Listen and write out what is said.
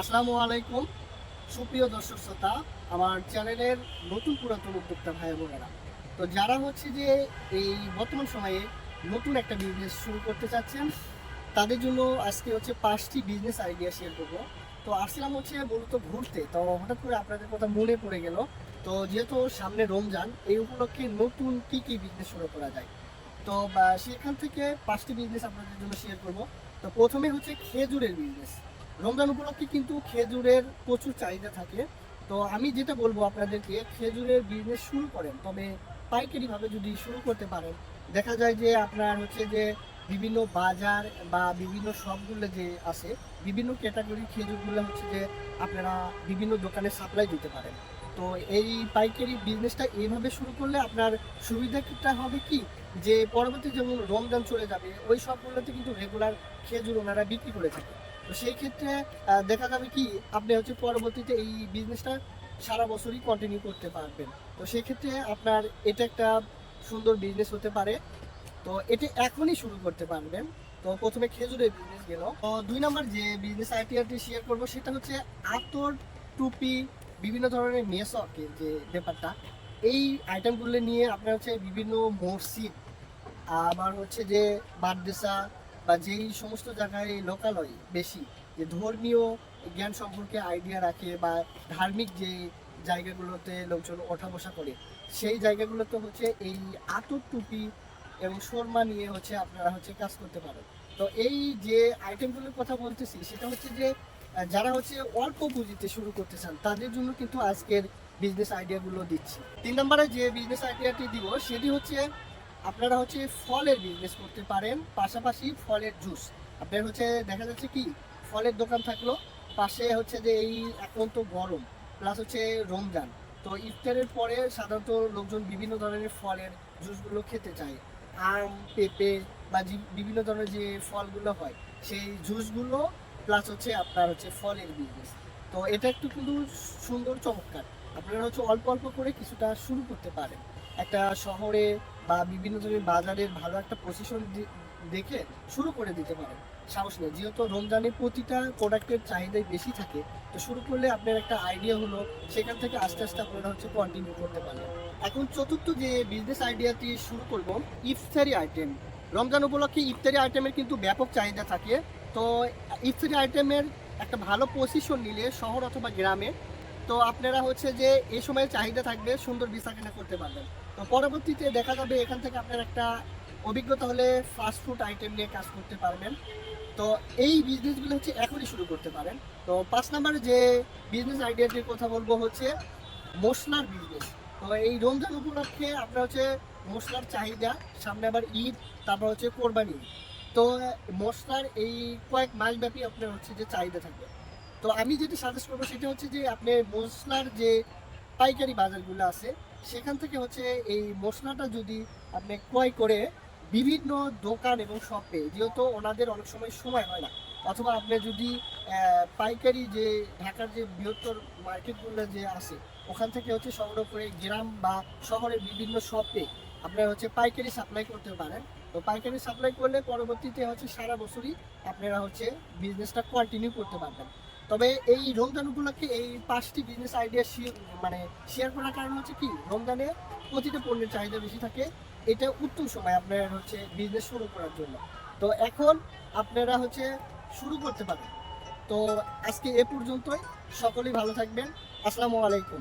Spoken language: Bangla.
আসসালামু আলাইকুম। সুপ্রিয় দর্শক শ্রোতা, আমার চ্যানেলের নতুন পুরাতন উদ্যোক্তা ভাই বোনেরা তো যারা হচ্ছে যে এই বর্তমান সময়ে নতুন একটা বিজনেস শুরু করতে চাচ্ছেন, তাদের জন্য আজকে হচ্ছে পাঁচটি বিজনেস আইডিয়া শেয়ার করব। তো আসলাম হচ্ছে মূলত ঘুরতে। তো হঠাৎ করে আপনাদের কথা মনে পড়ে গেল। তো যেহেতু সামনে রমজান, এই উপলক্ষে নতুন কি কি বিজনেস শুরু করা যায়? তো সেখান থেকে পাঁচটি বিজনেস আপনাদের জন্য শেয়ার করব। তো প্রথমে হচ্ছে খেজুরের বিজনেস রমজান উপলক্ষে কিন্তু খেজুরের প্রচুর চাহিদা থাকে। তো আমি যেটা বলব আপনাদেরকে, খেজুরের বিজনেস শুরু করেন, তবে পাইকারিভাবে যদি শুরু করতে পারেন, দেখা যায় যে আপনার হচ্ছে যে বিভিন্ন বাজার বা বিভিন্ন শপগুলো যে আছে, বিভিন্ন ক্যাটাগরির খেজুরগুলো হচ্ছে যে আপনারা বিভিন্ন দোকানে সাপ্লাই দিতে পারেন। তো এই পাইকারি বিজনেসটা এইভাবে শুরু করলে আপনার সুবিধাটা হবে কি? যে পরবর্তী যেমন রমজান চলে যাবে, ওই সবগুলোতে কিন্তু রেগুলার খেজুর ওনারা বিক্রি করে থাকে। তো সেই ক্ষেত্রে দেখা যাবে কি, আপনি হচ্ছে পরবর্তীতে এই বিজনেসটা সারা বছরই কন্টিনিউ করতে পারবেন। তো সেই ক্ষেত্রে আপনার এটা একটা সুন্দর বিজনেস হতে পারে। তো এটা এখনই শুরু করতে পারবেন। তো প্রথমে খেজুরের বিজনেস গেল। তো দুই নম্বর যে বিজনেস আইডিয়াটি শেয়ার করব, সেটা হচ্ছে আতর, টুপি, বিভিন্ন ধরনের মেসকের যে ব্যাপারটা। এই আইটেমগুলো নিয়ে আপনার হচ্ছে বিভিন্ন মসজিদ, আবার হচ্ছে যে মাদ্রাসা বা যেই সমস্ত জায়গায় লোকালয় বেশি, যে ধর্মীয় জ্ঞান সম্পর্কে আইডিয়া রাখে বা ধার্মিক যে জায়গাগুলোতে লোকজন ওঠা বসা করে, সেই জায়গাগুলোতে হচ্ছে এই আতর টুপি এবং শর্মা নিয়ে হচ্ছে আপনারা হচ্ছে কাজ করতে পারেন। তো এই যে আইটেমগুলোর কথা বলতেছি, সেটা হচ্ছে যে যারা হচ্ছে অল্প পুঁজিতে শুরু করতে চান, তাদের জন্য কিন্তু আজকের বিজনেস আইডিয়াগুলো দিচ্ছি। তিন নম্বরে যে বিজনেস আইডিয়াটি দিব, সেটি হচ্ছে আপনারা হচ্ছে ফলের বিজনেস করতে পারেন, পাশাপাশি ফলের জুস আপনার হচ্ছে দেখা যাচ্ছে কি, ফলের দোকান থাকল, পাশে হচ্ছে যে এই এখন তো গরম প্লাস হচ্ছে রমজান। তো ইফতারের পরে সাধারণত লোকজন বিভিন্ন ধরনের ফলের জুসগুলো খেতে চায়। আম, পেঁপে বা বিভিন্ন ধরনের যে ফলগুলো হয়, সেই জুসগুলো প্লাস হচ্ছে আপনার হচ্ছে ফলের বিজনেস তো এটা একটু কিন্তু সুন্দর, চমৎকার। আপনারা হচ্ছে অল্প অল্প করে কিছুটা শুরু করতে পারেন। একটা শহরে বা বিভিন্ন ধরনের বাজারের ভালো একটা পজিশন দেখে শুরু করে দিতে পারেন। সাহস নেই। যেহেতু রমজানে প্রতিটা প্রোডাক্টের চাহিদাই বেশি থাকে, তো শুরু করলে আপনার একটা আইডিয়া হলো, সেখান থেকে আস্তে আস্তে আপনারা হচ্ছে কন্টিনিউ করতে পারেন এখন চতুর্থ যে বিজনেস আইডিয়াটি শুরু করব, ইফতারি আইটেম রমজান উপলক্ষে ইফতারি আইটেমের কিন্তু ব্যাপক চাহিদা থাকে। তো ইফতারি আইটেমের একটা ভালো পজিশন নিলে শহর অথবা গ্রামে, তো আপনারা হচ্ছে যে এই সময় চাহিদা থাকবে, সুন্দর বেচা করতে পারবেন। পরবর্তীতে দেখা যাবে এখান থেকে আপনার একটা অভিজ্ঞতা হলে ফাস্ট ফুড আইটেম নিয়ে কাজ করতে পারবেন। তো এই বিজনেসগুলো হচ্ছে এখনই শুরু করতে পারেন। তো পাঁচ নাম্বার যে বিজনেস আইডিয়াটির কথা বলব হচ্ছে মশলার বিজনেস তো এই রমজান উপলক্ষে আপনার হচ্ছে মশলার চাহিদা, সামনে আবার ঈদ, তারপর হচ্ছে কোরবানি। তো মশলার এই কয়েক মাস ব্যাপী আপনার হচ্ছে যে চাহিদা থাকবে। তো আমি যেটা সাজেস্ট করব সেটা হচ্ছে যে আপনি মশলার যে পাইকারি বাজারগুলো আছে সেখান থেকে হচ্ছে এই মশলাটা যদি আপনি ক্রয় করে বিভিন্ন দোকান এবং শপে, যেহেতু ওনাদের অনেক সময় সময় হয় না, অথবা আপনি যদি পাইকারি যে ঢাকার যে বৃহত্তর মার্কেটগুলো যে আছে, ওখান থেকে হচ্ছে সংগ্রহ করে গ্রাম বা শহরের বিভিন্ন শপে আপনারা হচ্ছে পাইকারি সাপ্লাই করতে পারেন। তো পাইকারি সাপ্লাই করলে পরবর্তীতে হচ্ছে সারা বছরই আপনারা হচ্ছে বিজনেসটা কন্টিনিউ করতে পারবেন। তবে এই রমজান উপলক্ষে এই পাঁচটি বিজনেস আইডিয়া মানে শেয়ার করার কারণ হচ্ছে কি? রমজানে প্রতিটা পণ্যের চাহিদা বেশি থাকে। এটা উত্তম সময় আপনার হচ্ছে বিজনেস শুরু করার জন্য। তো এখন আপনারা হচ্ছে শুরু করতে পারেন। তো আজকে এ পর্যন্তই। সকলেই ভালো থাকবেন। আসসালামু আলাইকুম।